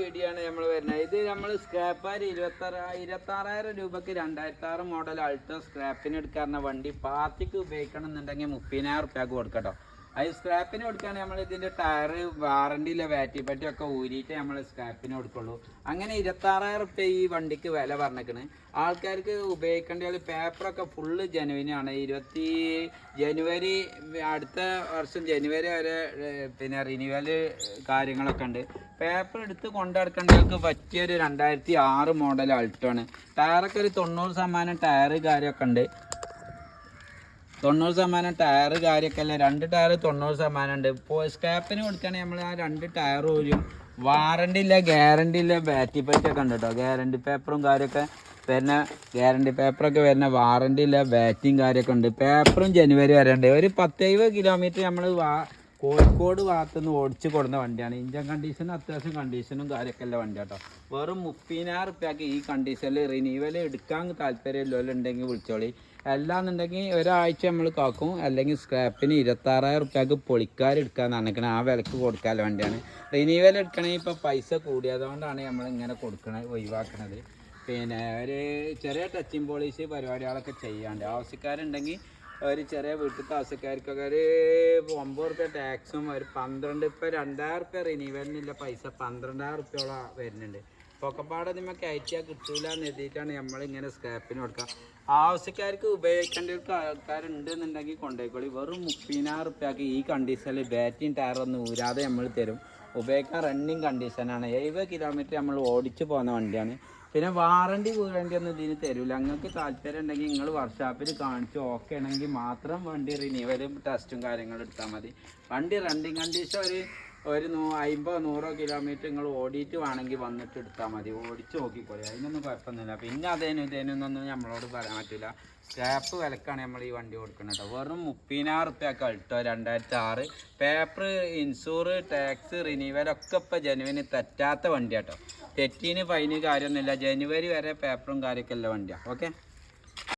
Video ആണ് നമ്മൾ വരുന്നത്. ഇത് നമ്മൾ സ്ക്രാപ്പാർ ഇരുപത്താറ് ഇരുപത്താറായിരം രൂപക്ക് രണ്ടായിരത്തി ആറ് മോഡൽ അൾട്ടോ സ്ക്രാപ്പിന് എടുക്കാറുന്ന വണ്ടി പാർട്ടിക്ക് ഉപയോഗിക്കണം എന്നുണ്ടെങ്കിൽ മുപ്പതിനായിരം റുപ്യക്ക് കൊടുക്കട്ടോ. അത് സ്ക്രാപ്പിന് കൊടുക്കുകയാണെങ്കിൽ നമ്മൾ ഇതിന്റെ ടയർ വാറണ്ടിയിലെ ബാറ്ററി പറ്റി ഒക്കെ ഊരിയിട്ട് നമ്മൾ സ്ക്രാപ്പിന് കൊടുക്കുള്ളൂ. അങ്ങനെ ഇരുപത്താറായിരം റുപ്യ ഈ വണ്ടിക്ക് വില പറഞ്ഞേക്കണ്. ആൾക്കാർക്ക് ഉപയോഗിക്കേണ്ട പേപ്പറൊക്കെ ഫുള്ള് ജനുവിനാണ് ഇരുപത്തി ജനുവരി അടുത്ത വർഷം ജനുവരി വരെ പിന്നെ റിന്യൂവൽ കാര്യങ്ങളൊക്കെ ഉണ്ട്. പേപ്പർ എടുത്ത് കൊണ്ടുനടക്കേണ്ടവർക്ക് പറ്റിയൊരു രണ്ടായിരത്തി ആറ് മോഡൽ അൾട്ടോ ആണ്. ടയറൊക്കെ ഒരു തൊണ്ണൂറ് ശതമാനം ടയർ കാര്യമൊക്കെ ഉണ്ട്. തൊണ്ണൂറ് ശതമാനം ടയർ കാര്യമൊക്കെ അല്ല? രണ്ട് ടയർ തൊണ്ണൂറ് ശതമാനം ഉണ്ട്. ഇപ്പോൾ സ്ക്രാപ്പിന് കൊടുക്കുകയാണെങ്കിൽ നമ്മൾ ആ രണ്ട് ടയർ ഊരും വാറണ്ടി ഇല്ല ഗ്യാരണ്ടി ഇല്ല ബാറ്ററി പറ്റൊക്കെ ഉണ്ട് കേട്ടോ ഗ്യാരണ്ടി പേപ്പറും കാര്യമൊക്കെ വരുന്ന ഗ്യാരണ്ടി പേപ്പറൊക്കെ വരുന്ന വാറണ്ടി ഇല്ല ബാറ്റിയും കാര്യമൊക്കെ ഉണ്ട്. പേപ്പറും ജനുവരി വരെ ഉണ്ട്. ഒരു പത്തേഴ് കിലോമീറ്റർ നമ്മൾ വാ കോഴിക്കോട് ഭാഗത്തുനിന്ന് ഓടിച്ച് കൊടുന്ന വണ്ടിയാണ്. ഇഞ്ചൻ കണ്ടീഷൻ അത്യാവശ്യം കണ്ടീഷനും കാര്യമൊക്കെ ഉള്ള വണ്ടി കേട്ടോ വെറും മുപ്പതിനായിരം റുപ്യക്ക് ഈ കണ്ടീഷനിൽ റിനീവൽ എടുക്കാൻ താല്പര്യമുള്ളവരുണ്ടെങ്കിൽ വിളിച്ചോളി. അല്ലാന്നുണ്ടെങ്കിൽ ഒരാഴ്ച നമ്മൾ കാക്കും. അല്ലെങ്കിൽ സ്ക്രാപ്പിന് ഇരുപത്താറായിരം റുപ്യക്ക് പൊളിക്കാർ എടുക്കാൻ നടക്കണത് ആ വിലക്ക് കൊടുക്കാൻ വണ്ടിയാണ്. റിനീവൽ എടുക്കണമെങ്കിൽ ഇപ്പോൾ പൈസ കൂടിയതുകൊണ്ടാണ് നമ്മൾ ഇങ്ങനെ കൊടുക്കണത് ഒഴിവാക്കണത്. പിന്നെ ഒരു ചെറിയ ടച്ചിങ് പോളിഷ് പരിപാടികളൊക്കെ ചെയ്യാണ്ട്. ആവശ്യക്കാരുണ്ടെങ്കിൽ ഒരു ചെറിയ വീട്ടിലത്തെ ആവശ്യക്കാർക്കൊക്കെ ഒരു ഒമ്പത് റുപ്യ ടാക്സും ഒരു പന്ത്രണ്ട് ഇപ്പം രണ്ടായിരം റുപ്യ റിന്യൂവലിനുള്ള പൈസ പന്ത്രണ്ടായിരം റുപ്യോളം വരുന്നുണ്ട്. പൊക്കപ്പാട് നിങ്ങൾ കയറ്റിയാൽ കിട്ടൂല എന്ന് എഴുതിയിട്ടാണ് നമ്മളിങ്ങനെ സ്ക്രാപ്പിന് കൊടുക്കുക ആവശ്യക്കാർക്ക് ഉപയോഗിക്കേണ്ട ആൾക്കാരുണ്ട് എന്നുണ്ടെങ്കിൽ കൊണ്ടുപോയിക്കോളി വെറും മുപ്പതിനായിരം റുപ്യക്ക് ഈ കണ്ടീഷനിൽ ടയർ ഒന്നും ഊരാതെ നമ്മൾ തരും. ഉപയോഗിക്കാൻ റണ്ണിങ് കണ്ടീഷനാണ് എഴുപത് കിലോമീറ്റർ നമ്മൾ ഓടിച്ചു പോകുന്ന വണ്ടിയാണ്. പിന്നെ വാറണ്ടി വാറണ്ടി ഒന്നും ഇതിന് തരില്ല നിങ്ങൾക്ക് താല്പര്യം ഉണ്ടെങ്കിൽ നിങ്ങൾ വർക്ക്ഷോപ്പിൽ കാണിച്ച് ഓക്കെ ആണെങ്കിൽ മാത്രം വണ്ടി റിന്യൂവലും ടെസ്റ്റും കാര്യങ്ങളും എടുത്താൽ മതി. വണ്ടി റണ്ണിങ് കണ്ടീഷൻ ഒരു ഒരു നൂ അമ്പതോ നൂറോ കിലോമീറ്റർ നിങ്ങൾ ഓടിയിട്ട് വേണമെങ്കിൽ വന്നിട്ട് എടുത്താൽ മതി. ഓടിച്ച് നോക്കിക്കോളി. അതിനൊന്നും കുഴപ്പമൊന്നുമില്ല. പിന്നെ അതേനും ഇതേനൊന്നും നമ്മളോട് പറയാൻ പറ്റില്ല സ്ക്രാപ്പ് വിലക്കാണ് നമ്മൾ ഈ വണ്ടി കൊടുക്കുന്നത് കേട്ടോ. വെറും മുപ്പതിനായിരം റുപ്യൊക്കെ കിട്ടോ രണ്ടായിരത്തി ആറ് പേപ്പർ ഇൻഷൂർ ടാക്സ് റിന്യൂവൽ ഒക്കെ ഇപ്പോൾ ജനുവിന് തെറ്റാത്ത വണ്ടിയാട്ടോ തെറ്റീന് ഫൈന് കാര്യമൊന്നുമില്ല. ജനുവരി വരെ പേപ്പറും കാര്യമൊക്കെ ഉള്ള വണ്ടിയാണ് ഓക്കെ